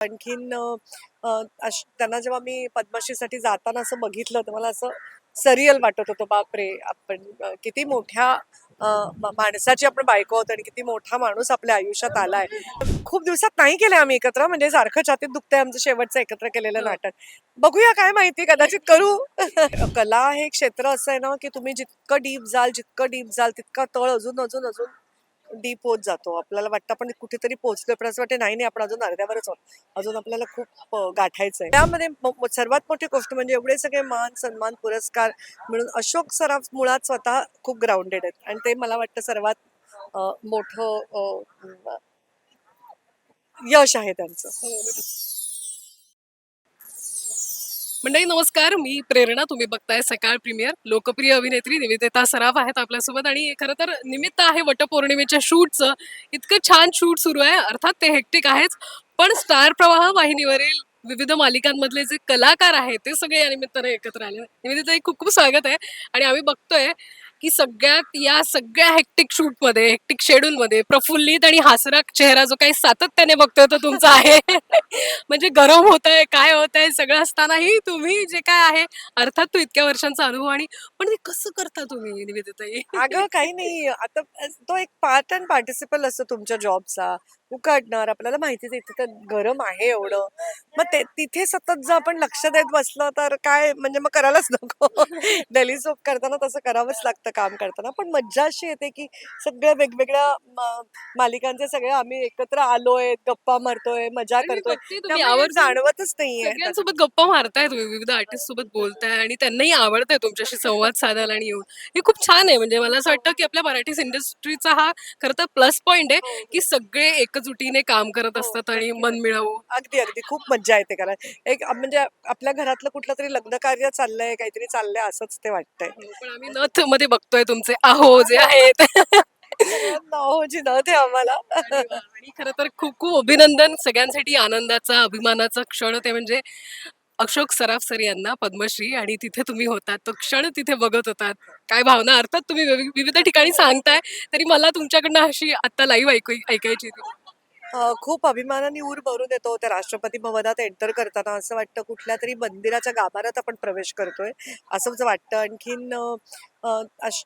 आणखीन त्यांना जेव्हा मी पद्मश्रीसाठी जाताना असं बघितलं तर मला असं सरियल वाटत होतं बापरे आपण किती मोठ्या माणसाची आपण बायको आहोत आणि किती मोठा माणूस आपल्या आयुष्यात आलाय. खूप दिवसात नाही केले आम्ही एकत्र म्हणजे सारखं छातीत दुखतंय आमचं शेवटचं एकत्र केलेलं नाटक. बघूया काय माहिती कदाचित करू. कला हे क्षेत्र असं आहे ना की तुम्ही जितकं डीप जाल जितकं डीप जाल तितका तळ अजून अजून अजून डीप होत जातो. आपल्याला वाटतं आपण कुठेतरी पोहोचलोय पण असं वाटतं नाही नाही आपण अजून अर्ध्यावरच आहोत. अजून आपल्याला खूप गाठायचं आहे त्यामध्ये सर्वात मोठी गोष्ट म्हणजे एवढे सगळे मान सन्मान पुरस्कार मिळून अशोक सराफ मुळात स्वतः खूप ग्राउंडेड आहेत. आणि ते मला वाटतं सर्वात मोठं यश आहे त्यांचं. हो, हो, मंडळी नमस्कार. मी प्रेरणा. तुम्ही बघताय सकाळ प्रीमियर. लोकप्रिय अभिनेत्री निवेदिता सराफ आहेत आपल्यासोबत आणि खरं तर निमित्त आहे वटपौर्णिमेच्या शूटचं. इतकं छान शूट सुरू आहे. अर्थात ते हेक्टिक आहेच. पण स्टार प्रवाह वाहिनीवरील विविध मालिकांमधले जे कलाकार आहेत ते सगळे या निमित्ताने एकत्र आले. निवेदिता खूप खूप स्वागत आहे. आणि आम्ही बघतोय की सगळ्यात या सगळ्या हेक्टिक शूटमध्ये हेक्टिक शेड्यूलमध्ये प्रफुल्लित आणि हासराक चेहरा जो काही सातत्याने बघतोय तो तुमचा आहे. म्हणजे गरम होत आहे काय होत आहे सगळं असतानाही तुम्ही जे काय आहे अर्थात तो इतक्या वर्षांचा अनुभव आणि पण ते कसं करता तुम्ही निवेदिताई? अगं काही नाही. आता तो एक पार्ट अँड पार्टिसिपल असतो तुमच्या जॉबचा उकाडणार आपल्याला माहितीच आहे तिथं गरम आहे एवढं. मग ते तिथे सतत जर आपण लक्ष देत बसलं तर काय म्हणजे मग करायलाच नको. डेली सोप करताना तसं करावंच लागतं काम करताना. पण मज्जा अशी येते की सगळ्या वेगवेगळ्या मालिकांचे सगळे आम्ही एकत्र आलोय गप्पा मारतोय मजा करतोय. आवर्जून जाणवतच नाहीये. सगळ्यांसोबत गप्पा मारताय तुम्ही विविध आर्टिस्ट सोबत बोलताय आणि त्यांनाही आवडतंय तुमच्याशी संवाद साधायला आणि येऊन. हे खूप छान आहे म्हणजे मला असं वाटतं की आपल्या मराठी इंडस्ट्रीचा हा खरं तर प्लस पॉइंट आहे की सगळे एकजुटीने काम करत असतात आणि मन मिळावं. अगदी अगदी. खूप मज्जा येते कारण एक म्हणजे आपल्या घरातलं कुठलं तरी लग्न कार्य चाललंय काहीतरी चाललंय असंच ते वाटतंय. हो, पण आम्ही नथमध्ये बघतोय तुमचे. आहो जे आहेत. नथ आहे आम्हाला. आणि खरं तर खूप खूप अभिनंदन सगळ्यांसाठी आनंदाचा अभिमानाचा क्षण ते म्हणजे अशोक सराफ सर यांना पद्मश्री. आणि तिथे तुम्ही होतात. तो क्षण तिथे बघत होतात. काय भावना? अर्थात तुम्ही विवि- विविध ठिकाणी सांगताय. तरी मला तुमच्याकडनं अशी आता लाईव्ह ऐकू ऐकायची खूप अभिमानाने ऊर भरून येतो. त्या राष्ट्रपती भवनात एंटर करताना असं वाटतं कुठल्या तरी मंदिराच्या गाभाऱ्यात आपण प्रवेश करतोय. असंच वाटतं. आणखीन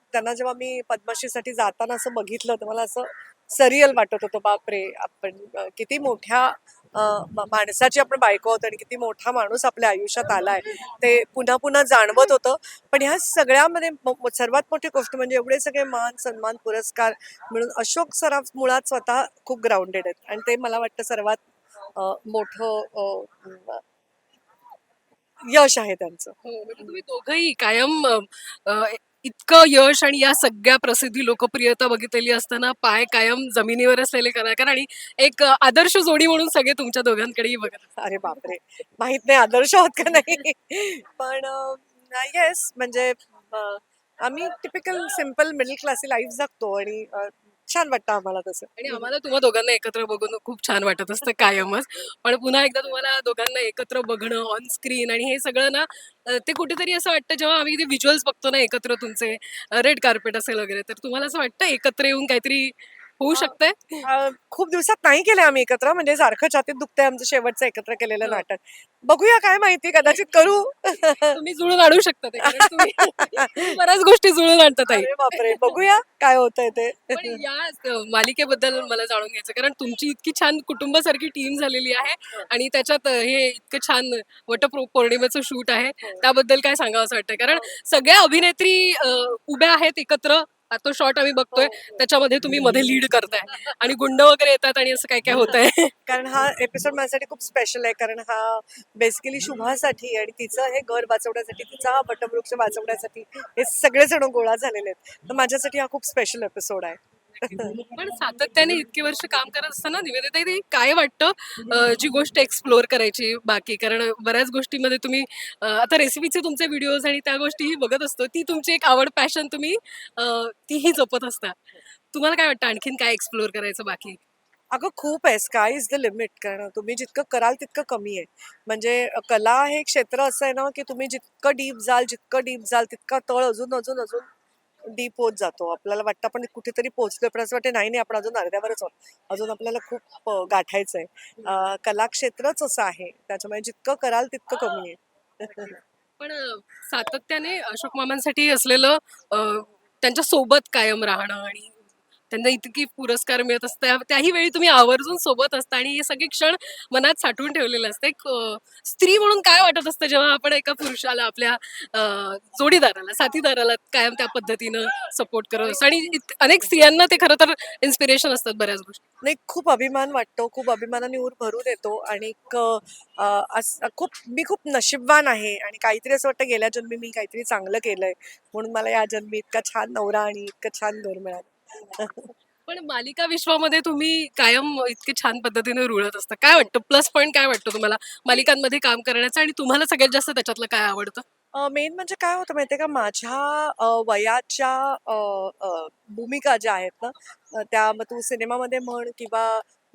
त्यांना जेव्हा मी पद्मश्रीसाठी जाताना असं बघितलं तर मला असं सरियल वाटत होतं बापरे! आपण किती मोठ्या माणसाची आपण बायको आहोत आणि किती मोठा माणूस आपल्या आयुष्यात आलाय. ते पुन्हा पुन्हा जाणवत होतं. पण ह्या सगळ्यामध्ये सर्वात मोठी गोष्ट म्हणजे एवढे सगळे मान सन्मान पुरस्कार मिळून अशोक सराफ मुळात स्वतः खूप ग्राउंडेड आहेत. आणि ते मला वाटतं सर्वात मोठं यश आहे त्यांचं. हो, म्हणजे तुम्ही दोघंही कायम इतकं यश आणि या सगळ्या प्रसिद्धी लोकप्रियता बघितलेली असताना पाय कायम जमिनीवर असलेले कलाकार आणि एक आदर्श जोडी म्हणून सगळे तुमच्या दोघांकडेही बघत असतात. अरे बापरे माहीत नाही आदर्श आहोत का नाही पण येस म्हणजे आम्ही typical simple middle classy life जगतो आणि छान वाटतं आम्हाला तसं. आणि आम्हाला तुम्हा दोघांना एकत्र बघून खूप छान वाटत असतं कायमच. पण पुन्हा एकदा तुम्हाला दोघांना एकत्र बघणं ऑन स्क्रीन आणि हे सगळं ना ते कुठेतरी असं वाटतं जेव्हा आम्ही ते व्हिज्युअल्स बघतो ना एकत्र तुमचे रेड कार्पेट असेल वगैरे तर तुम्हाला असं वाटतं एकत्र येऊन काहीतरी होऊ शकतंय. अ, खूप दिवसात नाही केले आम्ही एकत्र म्हणजे सारखं छातीत दुखतंय आमचं शेवटचं एकत्र केलेलं हो. नाटक. बघूया काय माहिती कदाचित करू. तुम्ही जुळून आणू शकता ते कारण तुम्ही. तुम्ही बऱ्याच गोष्टी जुळून आणतात ताई. अरे बापरे बघूया काय होतंय ते. पण या अ, मालिकेबद्दल मला जाणून घ्यायचं कारण तुमची इतकी छान कुटुंबासारखी टीम झालेली आहे आणि त्याच्यात अ, हे इतकं छान वट पौ- पौर्णिमेचं शूट आहे त्याबद्दल काय सांगावं असं वाटतं कारण सगळ्या अभिनेत्री अ, उभ्या आहेत एकत्र तो शॉट आम्ही बघतोय. त्याच्यामध्ये तुम्ही मध्ये लीड करताय. आणि गुंड वगैरे येतात आणि असं काय काय होत आहे कारण हा एपिसोड माझ्यासाठी खूप स्पेशल आहे. कारण हा बेसिकली शुभासाठी आणि तिचं हे घर वाचवण्यासाठी तिचा हा वटवृक्ष वाचवण्यासाठी हे सगळेजण गोळा झालेले आहेत. तर माझ्यासाठी हा खूप स्पेशल एपिसोड आहे. पण सातत्याने इतके वर्ष काम करत असताना निवेदिता काय वाटतं जी गोष्ट एक्सप्लोअर करायची बाकी? कारण बऱ्याच गोष्टीमध्ये तुम्ही आता रेसिपीचे तुमचे व्हिडिओज आणि त्या गोष्टीही बघत असतो ती तुमची एक आवड पॅशन तुम्ही तीही जपत असता. तुम्हाला काय वाटतं आणखीन काय एक्सप्लोअर करायचं बाकी? अगं खूप आहे. Sky is the limit. कारण तुम्ही जितकं कराल तितकं कमी आहे. म्हणजे कला हे क्षेत्र असं आहे ना की तुम्ही जितकं डीप जाल जितकं डीप जाल तितका तळ अजून अजून अजून डीप होत जातो. आपल्याला वाटतं आपण कुठेतरी पोहोचलोय पण असं वाटतं नाही नाही आपण अजून अर्ध्यावरच आहोत. अजून आपल्याला खूप गाठायचं आहे कलाक्षेत्रच असं आहे. त्याच्यामुळे जितकं कराल तितकं कमी आहे. पण सातत्याने अशोक मामांसाठी असलेलं त्यांच्यासोबत कायम राहणं आणि त्यांना इतकी पुरस्कार मिळत असतात त्याही वेळी तुम्ही आवर्जून सोबत असता आणि हे सगळे क्षण मनात साठवून ठेवलेले असते. एक स्त्री म्हणून काय वाटत असतं जेव्हा आपण एका पुरुषाला आपल्या जोडीदाराला साथीदाराला कायम त्या पद्धतीनं सपोर्ट करत असतो? आणि अनेक स्त्रियांना ते खरं तर इन्स्पिरेशन असतात बऱ्याच गोष्टी. नाही खूप अभिमान वाटतो. खूप अभिमानाने ऊर भरून येतो. आणि एक, खूप मी खूप नशीबवान आहे. आणि काहीतरी असं वाटतं गेल्या जन्मी मी काहीतरी चांगलं केलंय. म्हणून मला या जन्मी इतका छान नवरा आणि इतकं छान घर मिळालं. पण मालिका विश्वामध्ये तुम्ही कायम इतके छान पद्धतीने रुळत असता. काय वाटतं? प्लस पॉईंट काय वाटतं तुम्हाला? मालिकांमध्ये काम करण्याचं आणि तुम्हाला सगळ्यात जास्त त्याच्यातलं काय आवडतं? मेन म्हणजे काय होतं माहितीये का? माझ्या वयाच्या भूमिका ज्या आहेत ना त्या मग तू सिनेमामध्ये म्हण किंवा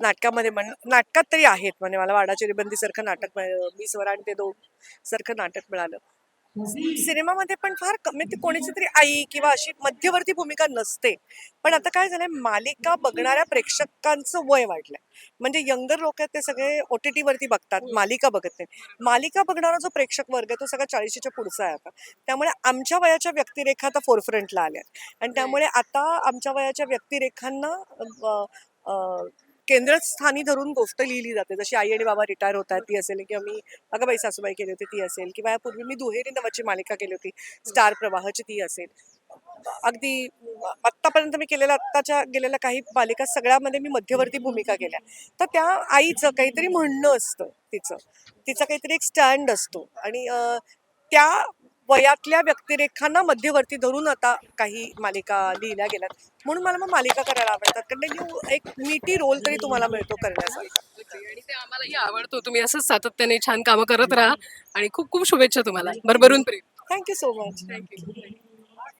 नाटकामध्ये म्हण नाटकात तरी आहेत म्हणजे मला वाडाची रिबंदी सारखं नाटक मिळालं मी स्वरा आणि ते दोन सारखं नाटक मिळालं. सिनेमामध्ये पण फार कमी म्हणजे कोणीची तरी आई किंवा अशी मध्यवर्ती भूमिका नसते. पण आता काय झालंय मालिका बघणाऱ्या प्रेक्षकांचं वय वाढलंय. म्हणजे यंगर लोक आहेत ते सगळे ओ टी वरती बघतात मालिका बघत नाही मालिका बघणारा जो प्रेक्षक वर्ग आहे तो सगळा चाळीशीच्या पुढचा आहे आता. त्यामुळे आमच्या वयाच्या व्यक्तिरेखा आता फोरफ्रंटला आल्या आणि त्यामुळे आता आमच्या वयाच्या व्यक्तिरेखांना केंद्रस्थानी धरून गोष्ट लिहिली जाते. जशी आई आणि बाबा रिटायर होत आहेत ती असेल किंवा मी अगं बाई सासूबाई केली होती ती असेल किंवा यापूर्वी मी दुहेरी नावाची मालिका केली होती स्टार प्रवाहाची ती असेल. अगदी आत्तापर्यंत मी केलेल्या आत्ताच्या गेलेल्या काही मालिका सगळ्यामध्ये मी मध्यवर्ती भूमिका केल्या. तर त्या आईचं काहीतरी म्हणणं असतं तिचं. तिचा काहीतरी एक स्टँड असतो. आणि त्या वयातल्या व्यक्तिरेखांना मध्यवर्ती धरून आता काही मालिका लिहिल्या गेल्यात. म्हणून मला मग मालिका करायला आवडतात कंटिन्यू एक नीटी रोल तरी तुम्हाला मिळतो करण्यासाठी. आणि ते आम्हालाही आवडतो. तुम्ही असंच सातत्याने छान कामं करत राहा आणि खूप खूप शुभेच्छा तुम्हाला. भरभरून प्रेम. Thank you so much thank you